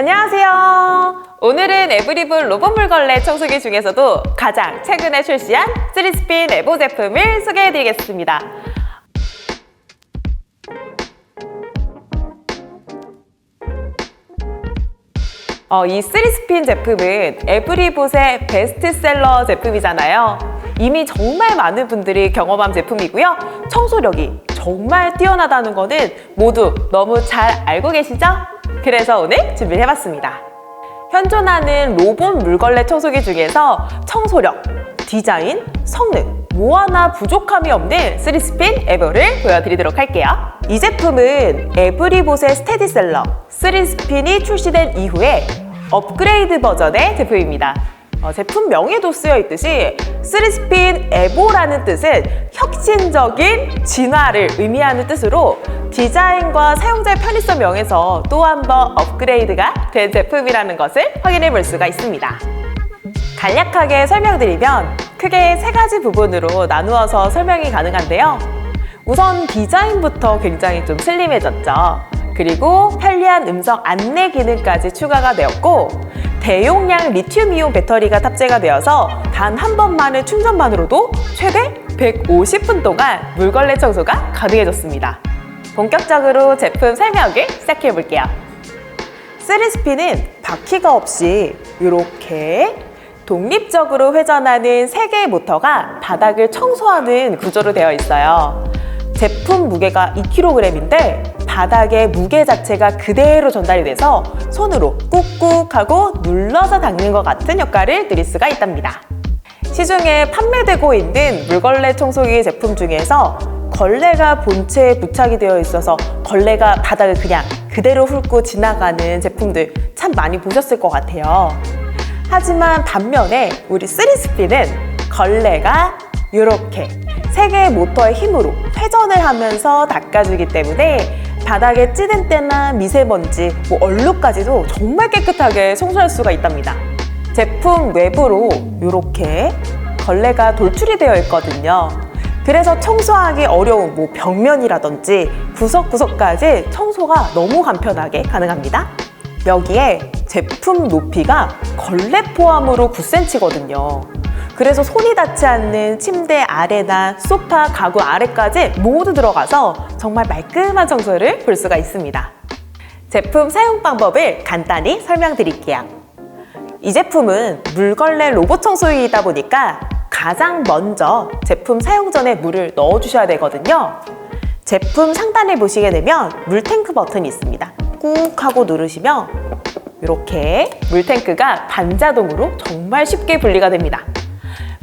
안녕하세요. 오늘은 에브리블 로봇 물걸레 청소기 중에서도 가장 최근에 출시한 3스핀 에보 제품을 소개해드리겠습니다. 어, 이 3스핀 제품은 에브리봇의 베스트셀러 제품이잖아요. 이미 정말 많은 분들이 경험한 제품이고요. 청소력이 정말 뛰어나다는 거는 모두 너무 잘 알고 계시죠? 그래서 오늘 준비를 해봤습니다. 현존하는 로봇 물걸레 청소기 중에서 청소력, 디자인, 성능 뭐 하나 부족함이 없는 3스핀 에버를 보여드리도록 할게요. 이 제품은 에브리봇의 스테디셀러 3스핀이 출시된 이후에 업그레이드 버전의 제품입니다. 어, 제품 명에도 쓰여 있듯이 3스핀 에보라는 뜻은 혁신적인 진화를 의미하는 뜻으로 디자인과 사용자의 편의성 명에서 또 한 번 업그레이드가 된 제품이라는 것을 확인해 볼 수가 있습니다. 간략하게 설명드리면 크게 세 가지 부분으로 나누어서 설명이 가능한데요. 우선 디자인부터 굉장히 좀 슬림해졌죠. 그리고 편리한 음성 안내 기능까지 추가가 되었고 대용량 리튬이온 배터리가 탑재가 되어서 단 한 번만의 충전만으로도 최대 150분 동안 물걸레 청소가 가능해졌습니다. 본격적으로 제품 설명을 시작해 볼게요. 3스피는 바퀴가 없이 이렇게 독립적으로 회전하는 세 개의 모터가 바닥을 청소하는 구조로 되어 있어요. 제품 무게가 2kg인데 바닥의 무게 자체가 그대로 전달이 돼서 손으로 꾹꾹 하고 눌러서 닦는 것 같은 효과를 누릴 수가 있답니다. 시중에 판매되고 있는 물걸레 청소기 제품 중에서 걸레가 본체에 부착이 되어 있어서 걸레가 바닥을 그냥 그대로 훑고 지나가는 제품들 참 많이 보셨을 것 같아요. 하지만 반면에 우리 3스피는 걸레가 이렇게 세 개의 모터의 힘으로 회전을 하면서 닦아주기 때문에 바닥에 찌든 때나 미세먼지, 뭐 얼룩까지도 정말 깨끗하게 청소할 수가 있답니다. 제품 외부로 이렇게 걸레가 돌출이 되어 있거든요. 그래서 청소하기 어려운 뭐 벽면이라든지 구석구석까지 청소가 너무 간편하게 가능합니다. 여기에 제품 높이가 걸레 포함으로 9cm거든요. 그래서 손이 닿지 않는 침대 아래나 소파, 가구 아래까지 모두 들어가서 정말 말끔한 청소를 볼 수가 있습니다. 제품 사용 방법을 간단히 설명드릴게요. 이 제품은 물걸레 로봇 청소기이다 보니까 가장 먼저 제품 사용 전에 물을 넣어주셔야 되거든요. 제품 상단에 보시게 되면 물탱크 버튼이 있습니다. 꾹 하고 누르시면 이렇게 물탱크가 반자동으로 정말 쉽게 분리가 됩니다.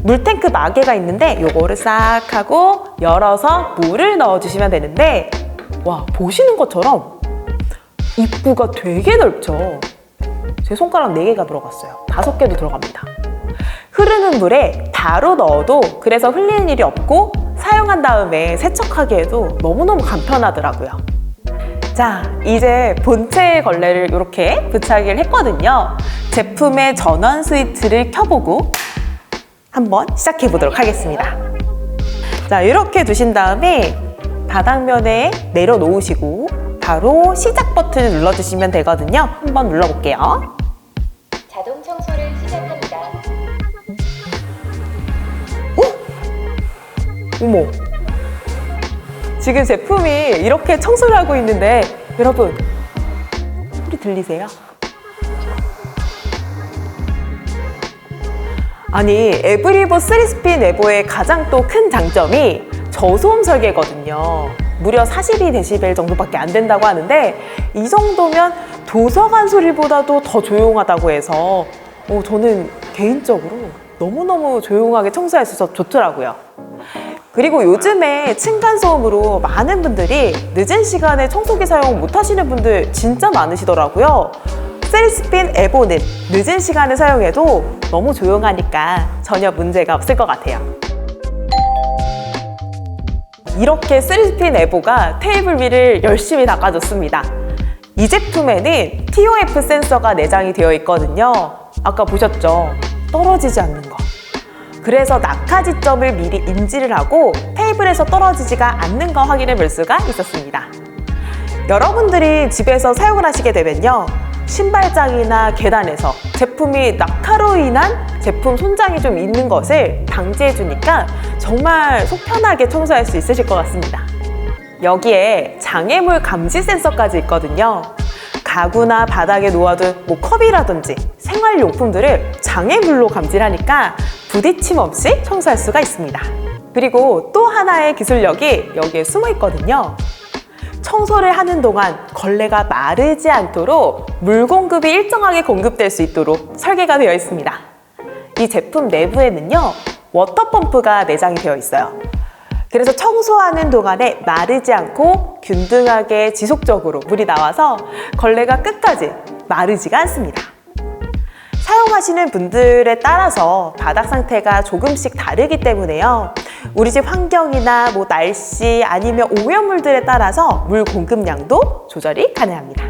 물탱크 마개가 있는데 요거를 싹 하고 열어서 물을 넣어주시면 되는데 와 보시는 것처럼 입구가 되게 넓죠. 제 손가락 4개가 들어갔어요. 5개도 들어갑니다. 흐르는 물에 바로 넣어도 그래서 흘리는 일이 없고 사용한 다음에 세척하기에도 너무너무 간편하더라고요. 자, 이제 본체의 걸레를 이렇게 부착을 했거든요. 제품의 전원 스위치를 켜보고 한번 시작해 보도록 하겠습니다. 자, 이렇게 두신 다음에 바닥면에 내려놓으시고 바로 시작 버튼을 눌러주시면 되거든요. 한번 눌러볼게요. 자동 청소를 시작합니다. 어머. 지금 제품이 이렇게 청소를 하고 있는데 여러분 소리 들리세요? 아니 에브리보 3스핀 에보의 가장 또 큰 장점이 저소음 설계거든요. 무려 42데시벨 정도밖에 안 된다고 하는데 이 정도면 도서관 소리보다도 더 조용하다고 해서 어, 저는 개인적으로 너무너무 조용하게 청소할 수 있어서 좋더라고요. 그리고 요즘에 층간소음으로 많은 분들이 늦은 시간에 청소기 사용 못 하시는 분들 진짜 많으시더라고요. 셀스핀 에보는 늦은 시간에 사용해도 너무 조용하니까 전혀 문제가 없을 것 같아요. 이렇게 셀스핀 에보가 테이블 위를 열심히 닦아줬습니다. 이 제품에는 TOF 센서가 내장이 되어 있거든요. 아까 보셨죠? 떨어지지 않는 거. 그래서 낙하 지점을 미리 인지를 하고 테이블에서 떨어지지가 않는 거 확인해 볼 수가 있었습니다. 여러분들이 집에서 사용을 하시게 되면요. 신발장이나 계단에서 제품이 낙하로 인한 제품 손장이 좀 있는 것을 방지해 주니까 정말 속 편하게 청소할 수 있으실 것 같습니다. 여기에 장애물 감지 센서까지 있거든요. 가구나 바닥에 놓아둔 뭐 컵이라든지 생활용품들을 장애물로 감지하니까 부딪힘 없이 청소할 수가 있습니다. 그리고 또 하나의 기술력이 여기에 숨어 있거든요. 청소를 하는 동안 걸레가 마르지 않도록 물 공급이 일정하게 공급될 수 있도록 설계가 되어 있습니다. 이 제품 내부에는요, 워터펌프가 내장이 되어 있어요. 그래서 청소하는 동안에 마르지 않고 균등하게 지속적으로 물이 나와서 걸레가 끝까지 마르지가 않습니다. 사용하시는 분들에 따라서 바닥 상태가 조금씩 다르기 때문에요. 우리 집 환경이나 뭐 날씨 아니면 오염물들에 따라서 물 공급량도 조절이 가능합니다.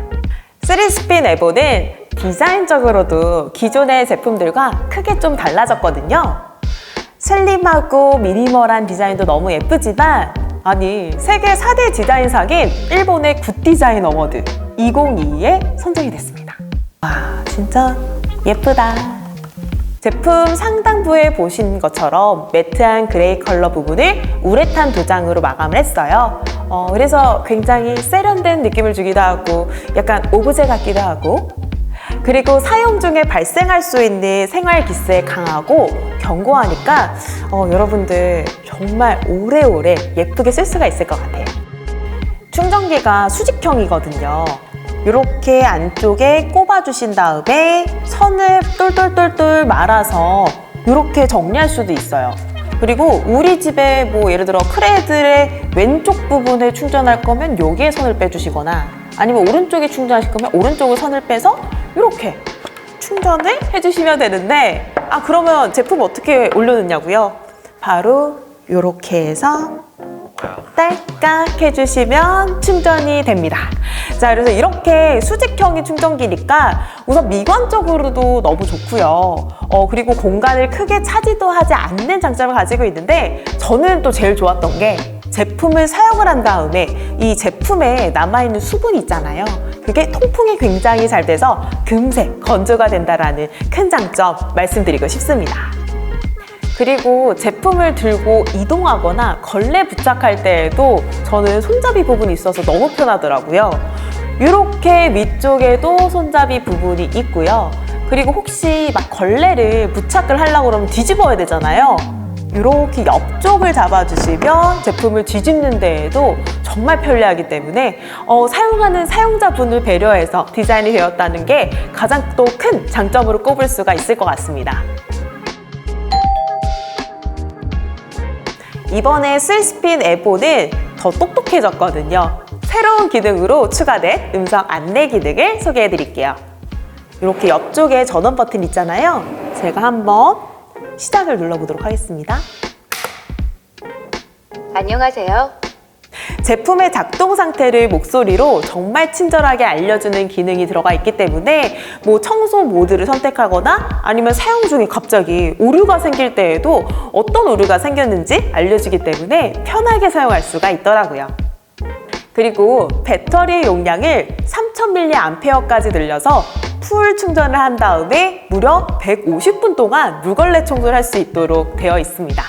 3스핀 에보는 디자인적으로도 기존의 제품들과 크게 좀 달라졌거든요. 슬림하고 미니멀한 디자인도 너무 예쁘지만 아니 세계 4대 디자인상인 일본의 굿 디자인 어워드 2022에 선정이 됐습니다. 와 진짜 예쁘다. 제품 상단부에 보신 것처럼 매트한 그레이 컬러 부분을 우레탄 도장으로 마감을 했어요. 어, 그래서 굉장히 세련된 느낌을 주기도 하고 약간 오브제 같기도 하고 그리고 사용 중에 발생할 수 있는 생활 기스에 강하고 견고하니까 어, 여러분들 정말 오래오래 예쁘게 쓸 수가 있을 것 같아요. 충전기가 수직형이거든요. 이렇게 안쪽에 꼽아주신 다음에 선을 똘똘똘똘 말아서 이렇게 정리할 수도 있어요. 그리고 우리 집에 뭐 예를 들어 크레들의 왼쪽 부분에 충전할 거면 여기에 선을 빼주시거나 아니면 오른쪽에 충전하실 거면 오른쪽에 선을 빼서 이렇게 충전을 해주시면 되는데 아 그러면 제품 어떻게 올려놓냐고요? 바로 이렇게 해서 딸깍 해주시면 충전이 됩니다. 자, 그래서 이렇게 수직형의 충전기니까 우선 미관적으로도 너무 좋고요. 어, 그리고 공간을 크게 차지도 하지 않는 장점을 가지고 있는데 저는 또 제일 좋았던 게 제품을 사용을 한 다음에 이 제품에 남아있는 수분이 있잖아요. 그게 통풍이 굉장히 잘 돼서 금세 건조가 된다라는 큰 장점 말씀드리고 싶습니다. 그리고 제품을 들고 이동하거나 걸레 부착할 때에도 저는 손잡이 부분이 있어서 너무 편하더라고요. 이렇게 위쪽에도 손잡이 부분이 있고요. 그리고 혹시 막 걸레를 부착을 하려고 그러면 뒤집어야 되잖아요. 이렇게 옆쪽을 잡아주시면 제품을 뒤집는 데에도 정말 편리하기 때문에 어, 사용하는 사용자분을 배려해서 디자인이 되었다는 게 가장 또 큰 장점으로 꼽을 수가 있을 것 같습니다. 이번에 슬스핀 에보는 더 똑똑해졌거든요. 새로운 기능으로 추가된 음성 안내 기능을 소개해 드릴게요. 이렇게 옆쪽에 전원 버튼 있잖아요. 제가 한번 시작을 눌러보도록 하겠습니다. 안녕하세요. 제품의 작동 상태를 목소리로 정말 친절하게 알려주는 기능이 들어가 있기 때문에 뭐 청소 모드를 선택하거나 아니면 사용 중에 갑자기 오류가 생길 때에도 어떤 오류가 생겼는지 알려주기 때문에 편하게 사용할 수가 있더라고요. 그리고 배터리 용량을 3000mAh까지 늘려서 풀 충전을 한 다음에 무려 150분 동안 물걸레 청소를 할 수 있도록 되어 있습니다.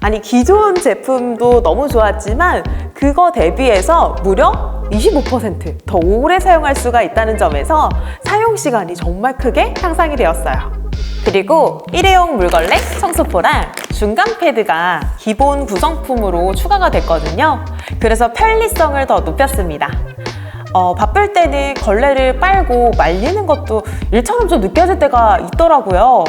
아니 기존 제품도 너무 좋았지만 그거 대비해서 무려 25%더 오래 사용할 수가 있다는 점에서 사용 시간이 정말 크게 향상이 되었어요. 그리고 일회용 물걸레 청소포랑 중간 패드가 기본 구성품으로 추가가 됐거든요. 그래서 편리성을 더 높였습니다. 어, 바쁠 때는 걸레를 빨고 말리는 것도 일처럼 좀 느껴질 때가 있더라고요.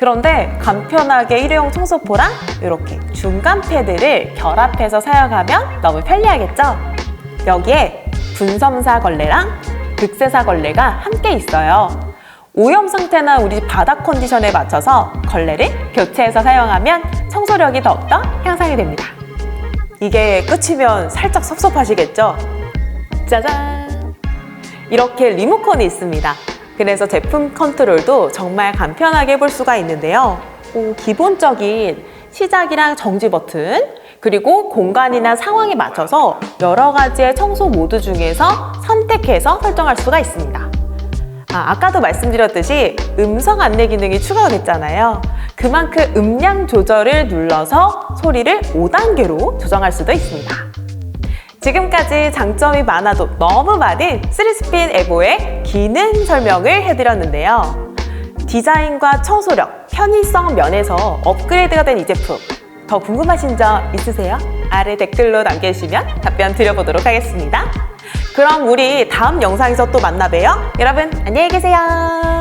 그런데 간편하게 일회용 청소포랑 이렇게 중간 패드를 결합해서 사용하면 너무 편리하겠죠? 여기에 분섬사 걸레랑 극세사 걸레가 함께 있어요. 오염 상태나 우리 집 바닥 컨디션에 맞춰서 걸레를 교체해서 사용하면 청소력이 더욱더 향상이 됩니다. 이게 끝이면 살짝 섭섭하시겠죠? 짜잔! 이렇게 리모컨이 있습니다. 그래서 제품 컨트롤도 정말 간편하게 해볼 수가 있는데요. 오, 기본적인 시작이랑 정지 버튼, 그리고 공간이나 상황에 맞춰서 여러 가지의 청소 모드 중에서 선택해서 설정할 수가 있습니다. 아, 아까도 말씀드렸듯이 음성 안내 기능이 추가가 됐잖아요. 그만큼 음량 조절을 눌러서 소리를 5단계로 조정할 수도 있습니다. 지금까지 장점이 많아도 너무 많은 3스핀 에보의 기능 설명을 해드렸는데요. 디자인과 청소력, 편의성 면에서 업그레이드가 된 이 제품 더 궁금하신 점 있으세요? 아래 댓글로 남겨주시면 답변 드려보도록 하겠습니다. 그럼 우리 다음 영상에서 또 만나봬요. 여러분 안녕히 계세요.